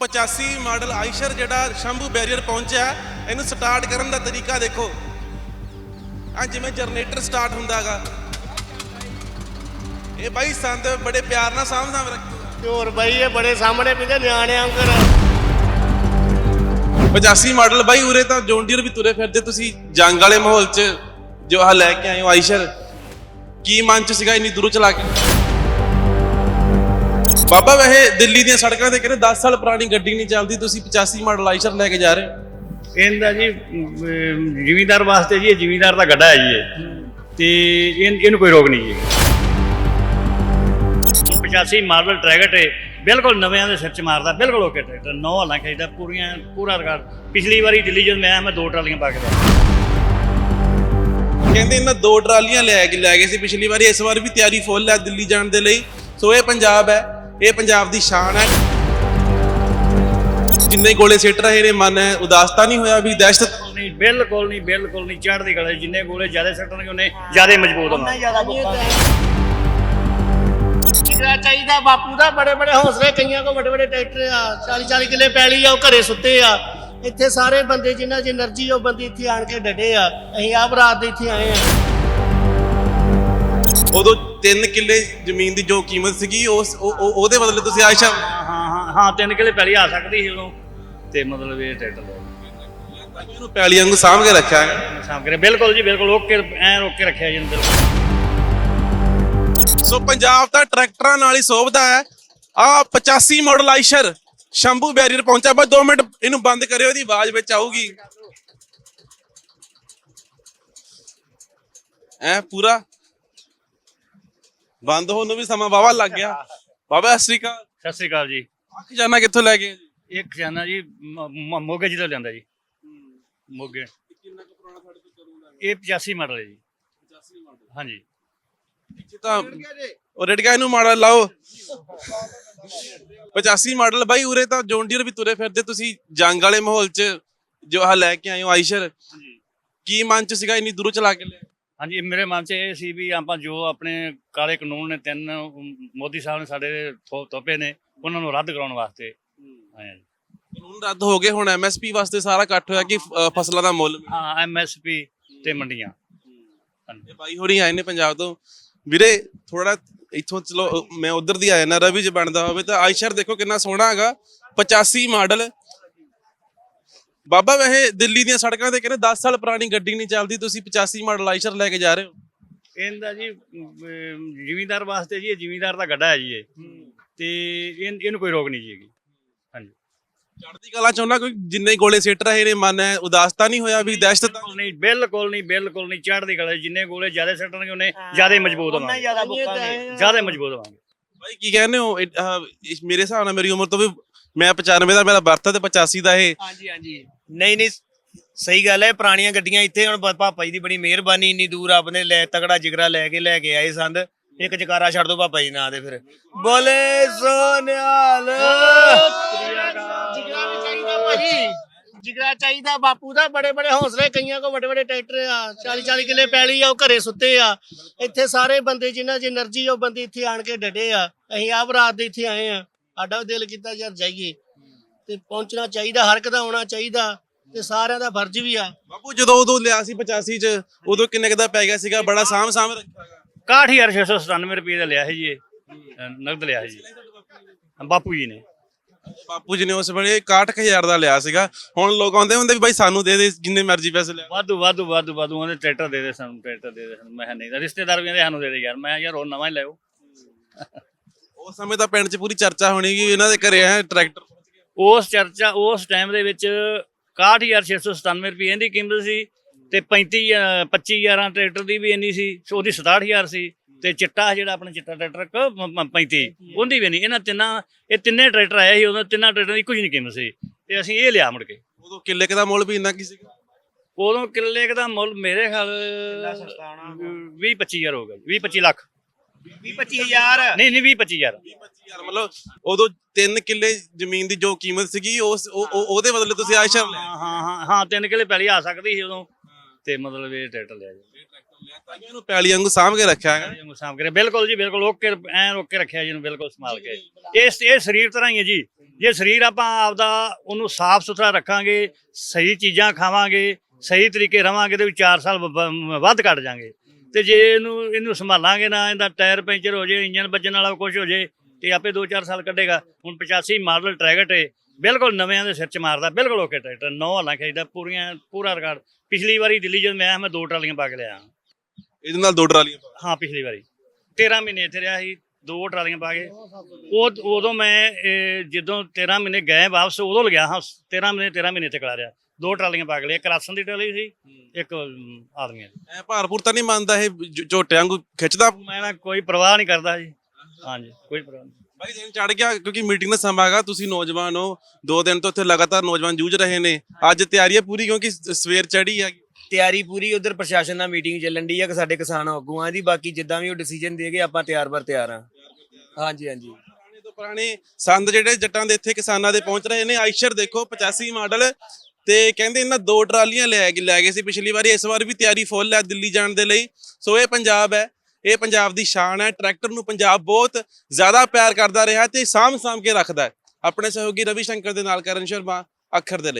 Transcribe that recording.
85 model Eicher ਜਿਹੜਾ Shambhu barrier ਪਹੁੰਚਿਆ ਇਹਨੂੰ ਸਟਾਰਟ ਕਰਨ ਦਾ ਤਰੀਕਾ ਦੇਖੋ। ਆ ਜਿਵੇਂ ਜਨਰੇਟਰ ਸਟਾਰਟ ਹੁੰਦਾਗਾ। ਇਹ ਬਾਈ ਸੰਦ ਬੜੇ ਪਿਆਰ ਨਾਲ ਸਾਂਭ ਸਾਂਭ ਰੱਖੀ। ਹੋਰ ਬਾਈ ਇਹ ਬੜੇ ਸਾਹਮਣੇ ਪਿੰਦੇ ਨਿਆਣੇ ਅੰਕਰ 85 ਮਾਡਲ ਬਾਈ ਉਰੇ ਤਾਂ ਜੌਂਡੀਅਰ ਵੀ ਤੁਰੇ ਫਿਰਦੇ। ਤੁਸੀਂ ਜੰਗ ਵਾਲੇ ਮਾਹੌਲ 'ਚ ਜੋ ਆ ਲੈ ਕੇ ਆਏ ਹੋ ਆਈਸ਼ਰ ਕੀ ਮਨ 'ਚ ਸੀਗਾ ਇੰਨੀ ਦੂਰੋਂ ਚਲਾ ਕੇ? ਬਾਬਾ ਵੈਸੇ ਦਿੱਲੀ ਦੀਆਂ ਸੜਕਾਂ ਤੇ ਕਹਿੰਦੇ 10 ਸਾਲ ਪੁਰਾਣੀ ਗੱਡੀ ਨਹੀਂ ਚੱਲਦੀ ਤੁਸੀਂ 85 ਮਾਡਲ ਆਈਸ਼ਰ ਲੈ ਕੇ ਜਾ ਰਹੇ ਹੋ। ਇਹਦਾ ਜੀ ਜ਼ਿਮੀਂਦਾਰ ਵਾਸਤੇ ਜੀ ਇਹ ਜ਼ਿਮੀਂਦਾਰ ਦਾ ਗੱਡਾ ਹੈ ਜੀ ਇਹ। ਤੇ ਇਹ- ਇਹਨੂੰ ਕੋਈ ਰੋਕ ਨਹੀਂ ਜੀ। 85 ਮਾਡਲ ਟਰੈਕਟ ਹੈ ਬਿਲਕੁਲ ਨਵਿਆਂ ਦੇ ਸਿਰ ਚ ਮਾਰਦਾ ਬਿਲਕੁਲ ਓਕੇ ਟਰੈਕਟਰ। ਨੌ ਹਲਾਂ ਖਾਈਦਾ ਪੂਰੀਆਂ ਪੂਰਾ ਰਿਕਾਰਡ। ਪਿਛਲੀ ਵਾਰੀ ਦਿੱਲੀ ਜਦੋਂ ਮੈਂ ਆਇਆ, ਮੈਂ ਦੋ ਟਰਾਲੀਆਂ ਪਾ ਕੇ ਲਿਆ ਕਹਿੰਦੇ ਇਹਨਾਂ ਦੋ ਟਰਾਲੀਆਂ ਲੈ ਕੇ ਲੈ ਗਏ ਸੀ ਪਿਛਲੀ ਵਾਰੀ ਇਸ ਵਾਰ ਵੀ ਤਿਆਰੀ ਫੁੱਲ ਹੈ ਦਿੱਲੀ ਜਾਣ ਦੇ ਲਈ। ਸੋ ਇਹ ਪੰਜਾਬ ਹੈ। ਇਹ ਪੰਜਾਬ ਦੀ ਸ਼ਾਨ ਹੈ। ਜਿੰਨੇ ਗੋਲੇ ਸਿੱਟ ਰਹੇ ਨੇ ਮਨ ਹੈ ਉਦਾਸ ਨਹੀਂ ਹੋਇਆ ਵੀ ਦਹਿਸ਼ਤ? ਨਹੀਂ ਬਿਲਕੁਲ ਨਹੀਂ ਬਿਲਕੁਲ ਨਹੀਂ। ਚੜ੍ਹਦੀ ਕਲਾ ਜਿੰਨੇ ਗੋਲੇ ਜ਼ਿਆਦਾ ਸਿੱਟਣਗੇ ਉਹਨੇ ਜ਼ਿਆਦਾ ਮਜ਼ਬੂਤ ਹੋਣਾ। ਕਿਹੜਾ ਚਾਹੀਦਾ ਬਾਪੂ ਦਾ? ਬੜੇ ਬੜੇ ਹੌਸਲੇ ਕਈਆਂ ਕੋ ਵੱਡੇ ਵੱਡੇ ਟਰੈਕਟਰ ਆ। 40 40 ਕਿਲੇ ਪੈਲੀ ਆ ਉਹ ਘਰੇ ਸੁੱਤੇ ਆ। ਇੱਥੇ ਸਾਰੇ ਬੰਦੇ ਜਿਨ੍ਹਾਂ ਦੀ એનર્ਜੀ ਉਹ ਬੰਦੇ ਇੱਥੇ ਆਣ ਕੇ ਡੱਡੇ ਆ। ਅਸੀਂ ਆਪ ਰਾਤ ਦੇ ਇੱਥੇ ਆਏ ਆ। ਉਦੋਂ 3 ਕਿੱਲੇ ਜ਼ਮੀਨ ਦੀ ਜੋ ਕੀਮਤ ਸੀਗੀ ਉਸ ਉਹ- ਉਹ- ਉਹਦੇ ਬਦਲੇ ਤੁਸੀਂ ਆਇਸ਼ਾ ਹਾਂ ਹਾਂ ਹਾਂ ਤਿੰਨ ਕਿਲੇ ਪਹਿਲੀ ਆ ਸਕਦੀ ਸੀ ਉਦੋਂ। ਤੇ ਮਤਲਬ ਇਹ ਟਰੈਕਟਰ ਲਿਆ ਇਹਨੂੰ ਪੈਲੀ ਵਾਂਗੂ ਸਾਂਭ ਕੇ ਰੱਖਿਆ ਹੈ। ਸਾਫ਼ ਕਰੇ ਬਿਲਕੁਲ ਜੀ ਬਿਲਕੁਲ ਓਕੇ ਐ ਰੋਕ ਕੇ ਰੱਖਿਆ ਜੀ ਬਿਲਕੁਲ ਸੋ ਪੰਜਾਬ ਤਾਂ ਟਰੈਕਟਰਾਂ ਨਾਲ ਹੀ ਸੋਭਦਾ ਹੈ। ਆ 85 ਮਾਡਲ ਆਇਸ਼ਰ ਸ਼ੰਭੂ ਬੈਰੀਅਰ ਪਹੁੰਚਾ ਬਸ 2 ਮਿੰਟ ਇਹਨੂੰ ਬੰਦ ਕਰਿਓ ਇਹਦੀ ਆਵਾਜ਼ ਵਿੱਚ ਆਊਗੀ। ਐ ਪੂਰਾ? ਬੰਦ ਹੋਣ ਨੂੰ ਵੀ ਸਮਾਂ ਵਾਵਾ ਲੱਗ ਗਿਆ। ਬਾਬਾ ਸਤਿ ਸ਼੍ਰੀ ਅਕਾਲ। ਸਤਿ ਸ੍ਰੀ ਅਕਾਲ ਜੀ। ਅੱਖ ਜਾਨਾ ਕਿੱਥੋਂ ਲੈ ਗਏ ਜੀ? ਇਹ ਖਜ਼ਾਨਾ ਜੀ ਮ- ਮ- ਮੋਗੇ ਜ਼ਿਲ੍ਹਾ ਲਿਆਂਦਾ ਜੀ। ਮੋਗੇ। ਕਿੰਨਾ ਕੁ ਪੁਰਾਣਾ ਸਾਡੇ ਤੋਂ ਕਰੂੰਗਾ ਇਹ 85 ਮਾਡਲ ਹੈ ਜੀ। 85 ਮਾਡਲ ਹਾਂਜੀ ਤਾਂ ਉਹ ਰੇਡ ਗਿਆ ਇਹਨੂੰ ਮਾਡਲ ਲਾਓ। 85 ਮਾਡਲ ਬਾਈ ਉਰੇ ਤਾਂ ਜੌਂਡੀਅਰ ਵੀ ਤੁਰੇ ਫਿਰਦੇ। ਤੁਸੀਂ ਜੰਗ ਵਾਲੇ ਮਾਹੌਲ 'ਚ ਜੋ ਆ ਲੈ ਕੇ ਆਏ ਹੋ ਆਈਸ਼ਰ ਹਾਂਜੀ। ਕੀ ਮਨ 'ਚ ਸੀਗਾ ਇੰਨੀ ਦੂਰੋਂ ਚਲਾ ਕੇ ਲਿਆ ਹਾਂਜੀ ਮੇਰੇ ਮਨ 'ਚ ਇਹ ਸੀ ਵੀ ਆਪਾਂ ਜੋ ਆਪਣੇ ਕਾਲੇ ਕਾਨੂੰਨ ਨੇ ਤਿੰਨ ਮੋਦੀ ਸਾਹਿਬ ਨੇ ਸਾਡੇ ਥੋਪੇ ਨੇ ਉਹਨਾਂ ਨੂੰ ਰੱਦ ਕਰਾਉਣ ਵਾਸਤੇ। ਹਾਂ। ਜੀ ਕਾਨੂੰਨ ਰੱਦ ਹੋ ਗਏ ਹੁਣ ਐਮਐਸਪੀ ਵਾਸਤੇ ਸਾਰਾ ਇਕੱਠ ਹੋਇਆ ਕਿ ਫਸਲਾਂ ਦਾ ਮੁੱਲ। ਹਾਂ ਐਮਐਸਪੀ ਤੇ ਮੰਡੀਆਂ। ਤੇ ਬਾਈ ਹੋਰੀ ਆਏ ਨੇ ਪੰਜਾਬ ਤੋਂ। ਵੀਰੇ ਥੋੜਾ ਇੱਥੋਂ ਚਲੋ ਮੈਂ ਉਧਰ ਦੀ ਆਇਆ ਨਾ ਰਵੀ ਜੇ ਬਣਦਾ ਹੋਵੇ ਤਾਂ ਆਈਸ਼ਰ ਦੇਖੋ ਕਿੰਨਾ ਸੋਹਣਾ ਹੈਗਾ। 85 ਮਾਡਲ ਬਾਬਾ ਵੈਸੇ ਦਿੱਲੀ ਦੀਆਂ ਸੜਕਾਂ ਤੇ ਕਹਿੰਦੇ 10 ਸਾਲ ਪੁਰਾਣੀ ਗੱਡੀ ਨਹੀਂ ਚੱਲਦੀ ਤੁਸੀਂ 85 ਮਾਡਲ ਆਈਸ਼ਰ ਲੈ ਕੇ ਜਾ ਰਹੇ ਹੋ। ਇਹਦਾ ਜੀ ਜ਼ਿਮੀਂਦਾਰ ਵਾਸਤੇ ਜੀ ਇਹ ਜ਼ਿਮੀਂਦਾਰ ਦਾ ਗੱਡਾ ਹੈ ਜੀ ਇਹ। ਤੇ ਇਹ- ਇਹਨੂੰ ਕੋਈ ਰੋਕ ਨਹੀਂ ਜੀ ਹੈਗੀ। ਹਾਂਜੀ। ਚੜ੍ਹਦੀ ਕਲਾ ਚਾਹੁੰਦਾ ਕੋਈ ਜਿੰਨੇ ਗੋਲੇ ਸਿੱਟ ਰਹੇ ਨੇ ਮਨ ਹੈ ਉਦਾਸ ਤਾਂ ਨਹੀਂ ਹੋਇਆ ਵੀ ਦਹਿਸ਼ਤ ਨਹੀਂ ਬਿਲਕੁਲ ਨਹੀਂ ਬਿਲਕੁਲ ਨਹੀਂ ਚੜ੍ਹਦੀ ਕਲਾ ਜਿੰਨੇ ਗੋਲੇ ਜ਼ਿਆਦਾ ਸੱਟਣਗੇ ਉਹਨੇ ਜ਼ਿਆਦਾ ਮਜ਼ਬੂਤ ਹੋਣਾ ਜ਼ਿਆਦਾ ਬੁੱਕਾਂਗੇ ਜ਼ਿਆਦਾ ਮਜ਼ਬੂਤ ਹੋਵਾਂਗੇ ਬਾਈ ਕੀ ਕਹਿੰਦੇ ਹੋ? ਮੇਰੇ ਹਿਸਾਬ ਨਾਲ ਮੇਰੀ ਉਮਰ ਤੋਂ ਵੀ ਮੈਂ 95 ਦਾ ਮੇਰਾ ਬਰਥ 85 ਦਾ ਇਹ। ਹਾਂਜੀ ਹਾਂਜੀ। ਨਹੀਂ ਨਹੀਂ ਸਹੀ ਗੱਲ ਹੈ ਪੁਰਾਣੀਆਂ ਗੱਡੀਆਂ ਇੱਥੇ ਹੁਣ ਪਾਪਾ ਜੀ ਦੀ ਬੜੀ ਮਿਹਰਬਾਨੀ ਇੰਨੀ ਦੂਰ ਆਪਣੇ ਲੈ ਤਗੜਾ ਜਿਗਰਾ ਲੈ ਕੇ ਲੈ ਕੇ ਆਏ ਸੰਦ। ਇੱਕ ਜਕਾਰਾ ਛੱਡ ਦੋ ਪਾਪਾ ਜੀ ਨਾਂ ਦੇ ਫਿਰ। ਬੋਲੇ ਸੋਨਿਆਲ। ਜਿਗਰਾ ਚਾਹੀਦਾ ਬਾਪੂ ਦਾ ਬੜੇ ਬੜੇ ਹੌਸਲੇ ਕਈਆਂ ਕੋ ਵੱਡੇ ਵੱਡੇ ਟਰੈਕਟਰ ਆ 40 40 ਕਿੱਲੇ ਪੈਲੀ ਆ ਉਹ ਘਰੇ ਸੁੱਤੇ ਆ। ਇੱਥੇ ਸਾਰੇ ਬੰਦੇ ਜਿਨ੍ਹਾਂ ਦੀ એનર્ਜੀ ਉਹ ਬੰਦੇ ਇੱਥੇ ਆਣ ਕੇ ਡਟੇ ਆ। ਅਸੀਂ ਆਪ ਰਾਤ ਦੇ ਇੱਥੇ ਆਏ ਆ। ਸਾਡਾ ਵੀ ਦਿਲ ਕੀਤਾ ਯਾਰ ਜਾਈਏ। ਤੇ ਪਹੁੰਚਣਾ ਚਾਹੀਦਾ ਹਰ ਇੱਕ ਦਾ ਆਉਣਾ ਚਾਹੀਦਾ ਤੇ ਸਾਰਿਆਂ ਦਾ ਫਰਜ਼ ਵੀ ਆ। ਬਾਪੂ ਜਦੋਂ ਉਦੋਂ ਲਿਆ ਸੀ 85 ਚ ਉਦੋਂ ਕਿੰਨੇ ਕੁ ਦਾ ਪੈ ਗਿਆ ਸੀਗਾ? ਬੜਾ ਸਾਂਭ ਸਾਂਭ ਰੱਖਿਆ ਹੈਗਾ 61697 ਰੁਪਏ ਦਾ ਲਿਆ ਹੈ ਜੀ ਇਹ। ਨਗਦ ਲਿਆ ਹੈ ਜੀ। ਬਾਪੂ ਜੀ ਨੇ। ਬਾਪੂ ਜੀ ਨੇ ਉਸ ਵੇਲੇ 61000 ਦਾ ਲਿਆ ਸੀਗਾ। ਹੁਣ ਲੋਕ ਆਉਂਦੇ ਹੁੰਦੇ ਵੀ ਬਾਈ ਸਾਨੂੰ ਦੇ ਦੇ ਜਿੰਨੇ ਮਰਜ਼ੀ ਪੈਸੇ ਲੈ ਵਾਧੂ ਵਾਧੂ ਵਾਧੂ ਵਾਧੂ ਉਹਦੇ ਟਰੈਕਟਰ ਦੇ ਦੇ ਸਾਨੂੰ ਟਰੈਕਟਰ ਦੇ ਦੇ ਸਾਨੂੰ। ਮੈਂ ਕਿਹਾ ਨਹੀਂ ਰਿਸ਼ਤੇਦਾਰ ਵੀ ਕਹਿੰਦੇ ਸਾਨੂੰ ਦੇ ਦੇ ਯਾਰ। ਮੈਂ ਕਿਹਾ ਯਾਰ ਹੋਰ ਨਵਾਂ ਹੀ ਲਿਆਓ। ਉਸ ਸਮੇਂ ਤਾਂ ਪਿੰਡ 'ਚ ਪੂਰੀ ਚਰਚਾ ਹੋਣੀ ਕਿ ਇਹਨਾਂ ਦੇ ਘਰੇ ਹੈ ਟਰੈਕਟਰ ਉਸ ਚਰਚਾ ਉਸ ਟਾਈਮ ਦੇ ਵਿੱਚ 61697 ਰੁਪਏ ਇਹਦੀ ਕੀਮਤ ਸੀ ਤੇ 35 ਅ, 25000 ਟਰੈਕਟਰ ਦੀ ਵੀ ਇੰਨੀ ਸੀ ਸੋ ਉਹਦੀ 67000 ਸੀ ਤੇ ਚਿੱਟਾ ਜਿਹੜਾ ਆਪਣਾ ਚਿੱਟਾ ਟਰੈਕਟਰ ਇੱਕ ਪ- ਪ- 35 ਉਹਦੀ ਵੀ ਨਹੀਂ। ਇਹਨਾਂ ਤਿੰਨਾਂ ਇਹ ਤਿੰਨੇ ਟਰੈਕਟਰ ਆਏ ਸੀ ਉਹਨਾਂ ਤਿੰਨਾਂ ਟਰੈਕਟਰਾਂ ਦੀ ਕੁਝ ਨਹੀਂ ਕੀਮਤ ਸੀ ਤੇ ਅਸੀਂ ਇਹ ਲਿਆ ਮੁੜ ਕੇ। ਉਦੋਂ ਕਿੱਲੇ ਦਾ ਮੁੱਲ ਵੀ ਇੰਨਾ ਕੀ ਸੀਗਾ? ਉਦੋਂ ਕਿੱਲੇ ਦਾ ਮੁੱਲ ਮੇਰੇ ਖਿਆਲ 20 25000 ਹੋਗਾ 20 25 ਲੱਖ। 25000 ਨਹੀਂ ਨਹੀਂ 20 25000 25000 ਮਤਲਬ ਉਦੋਂ 3 ਕਿੱਲੇ ਜ਼ਮੀਨ ਦੀ ਜੋ ਕੀਮਤ ਸੀਗੀ ਉਸ ਉਹ- ਉਹ- ਉਹਦੇ ਬਦਲੇ ਤੁਸੀਂ ਆਇਸ਼ਰ ਲਿਆ। ਹਾਂ ਹਾਂ ਹਾਂ ਹਾਂ ਤਿੰਨ ਕਿੱਲੇ ਪਹਿਲੀ ਆ ਸਕਦੀ ਸੀ ਉਦੋਂ। ਤੇ ਮਤਲਬ ਇਹ ਟਰੈਕਟਰ ਲਿਆ ਜੀ। ਤਾਂ ਇਹਨੂੰ ਪੈਲੀ ਵਾਂਗੂ ਸਾਂਭ ਕੇ ਰੱਖਿਆ ਹੈਗਾ। ਜੀ ਸਾਮ ਕਰੇ ਬਿਲਕੁਲ ਜੀ ਬਿਲਕੁਲ ਓਕੇ ਐਨ ਓਕੇ ਰੱਖਿਆ ਜੀ ਨੂੰ ਬਿਲਕੁਲ ਸੰਭਾਲ ਕੇ। ਇਹ ਇਹ ਸਰੀਰ ਤਰ੍ਹਾਂ ਹੀ ਹੈ ਜੀ। ਜੇ ਸਰੀਰ ਆਪਾਂ ਆਪਦਾ ਉਹਨੂੰ ਸਾਫ਼ ਸੁਥਰਾ ਰੱਖਾਂਗੇ ਸਹੀ ਚੀਜ਼ਾਂ ਖਾਵਾਂਗੇ ਸਹੀ ਤਰੀਕੇ ਰਵਾਂਗੇ ਤੇ ਵੀ 4 ਸਾਲ ਵ- ਵ- ਵੱਧ ਕੱਢ ਜਾਾਂਗੇ। ਤੇ ਜੇ ਇਹਨੂੰ ਇਹਨੂੰ ਸੰਭਾਲਾਂਗੇ ਨਾ ਇਹਦਾ ਟਾਇਰ ਪੈਂਚਰ ਹੋ ਜੇ ਇੰਜਨ ਵੱਜਣ ਵਾਲਾ ਕੁਝ ਹੋ ਜੇ ਤੇ ਆਪੇ 2-4 ਸਾਲ ਕੱਢੇਗਾ। ਹੁਣ 85 ਮਾਡਲ ਟਰੈਕਟ ਹੈ ਬਿਲਕੁਲ ਨਵਿਆਂ ਦੇ ਸਿਰ ਚ ਮਾਰਦਾ ਬਿਲਕੁਲ ਓਕੇ ਟਰੈਕਟਰ ਨੌ ਹਾਲਾਂ ਖੇਡਦਾ ਪੂਰੀਆਂ ਪੂਰਾ ਰਿਕਾਰਡ। ਪਿਛਲੀ ਵਾਰੀ ਦਿੱਲੀ ਜਦ ਮੈਂ ਆਇਆ ਮੈਂ ਦੋ ਟਰਾਲੀਆਂ ਪਾ ਕੇ ਲਿਆ। ਇਹਦੇ ਨਾਲ ਦੋ ਟਰਾਲੀਆਂ ਪਾ ਹਾਂ ਪਿਛਲੀ ਵਾਰੀ। 13 ਮਹੀਨੇ ਇੱਥੇ ਰਿਹਾ ਸੀ ਦੋ ਟਰਾਲੀਆਂ ਪਾ ਕੇ। ਉਹ ਉਦੋਂ ਮੈਂ ਇਹ, ਜਦੋਂ 13 ਮਹੀਨੇ ਗਏ ਵਾਪਸ ਉਦੋਂ ਲਗਿਆ ਹਾਂ 13 ਮਹੀਨੇ 13 ਮਹੀਨੇ ਤੇ ਕਲਾ ਰਿਹਾ। ਦੋ ਟਰਾਲੀਆਂ ਪਾ ਕੇ ਲਿਆ ਇੱਕ ਰਾਸ਼ਨ ਦੀ ਟਰਾਲੀ ਸੀ ਇੱਕ ਅਮ, ਆਦਮੀਆਂ ਦੀ। ਐ ਭਾਰਪੂਰ ਤਾਂ ਨਹੀਂ ਮੰਨਦਾ ਇਹ ਝ- ਝੋਟਿਆਂ ਵਾਂਗੂ ਖਿੱਚਦਾ? ਮੈਂ ਨਾ ਕੋਈ ਪਰਵਾਹ ਨਹੀਂ ਕਰਦਾ ਜੀ। ਹਾਂਜੀ ਕੋਈ ਪਰਵਾਹ ਨਹੀਂ। ਬਾਈ ਦਿਨ ਚੜ ਗਿਆ ਕਿਉਂਕਿ ਮੀਟਿੰਗ ਦਾ ਸਮਾਂ ਹੈਗਾ ਤੁਸੀਂ ਨੌਜਵਾਨ ਹੋ। ਦੋ ਦਿਨ ਤੋਂ ਇੱਥੇ ਲਗਾਤਾਰ ਨੌਜਵਾਨ ਜੂਝ ਰਹੇ ਨੇ। ਅੱਜ ਤਿਆਰੀ ਹੈ ਪੂਰੀ ਕਿਉਂਕਿ ਸ- ਸਵੇਰ ਚੜੀ ਹੈ ਤਿਆਰੀ ਪੂਰੀ, ਉਧਰ ਪ੍ਰਸ਼ਾਸਨ ਨਾਲ ਮੀਟਿੰਗ ਚੱਲਣ ਦੀ ਆ ਕਿ ਸਾਡੇ ਕਿਸਾਨ ਆਗੂਆਂ ਦੀ, ਬਾਕੀ ਜਿੱਦਾਂ ਵੀ ਉਹ ਡਿਸੀਜਨ ਦੇਗੇ, ਆਪਾਂ ਤਿਆਰ ਬਰ ਤਿਆਰ ਆ। ਹਾਂਜੀ ਹਾਂਜੀ। ਪੁਰਾਣੇ ਤੋਂ ਪੁਰਾਣੇ ਸੰਦ ਜਿਹੜੇ ਜੱਟਾਂ ਦੇ ਇੱਥੇ ਕਿਸਾਨਾਂ ਦੇ ਪਹੁੰਚ ਰਹੇ ਨੇ, ਆਇਸ਼ਰ ਦੇਖੋ 85 ਮਾਡਲ ਤੇ ਕਹਿੰਦੇ ਇਹਨਾਂ ਦੋ ਟਰਾਲੀਆਂ ਲੈ ਕੇ ਲੈ ਗਏ ਸੀ ਪਿਛਲੀ ਵਾਰੀ, ਇਸ ਵਾਰ ਵੀ ਤਿਆਰੀ ਫੁੱਲ ਹੈ ਦਿੱਲੀ ਜਾਣ ਦੇ ਲਈ। ਸੋ ਇਹ ਪੰਜਾਬ ਹੈ, ਇਹ ਪੰਜਾਬ ਦੀ ਸ਼ਾਨ ਹੈ, ਟਰੈਕਟਰ ਨੂੰ ਪੰਜਾਬ ਬਹੁਤ ਜ਼ਿਆਦਾ ਪਿਆਰ ਕਰਦਾ ਰਿਹਾ ਤੇ ਸਾਂਭ ਸਾਂਭ ਕੇ ਰੱਖਦਾ ਹੈ। ਆਪਣੇ ਸਹਿਯੋਗੀ ਰਵੀ ਸ਼ੰਕਰ ਦੇ ਨਾਲ ਕਰਨ ਸ਼ਰਮਾ, ਅੱਖਰ ਦੇ ਲਈ।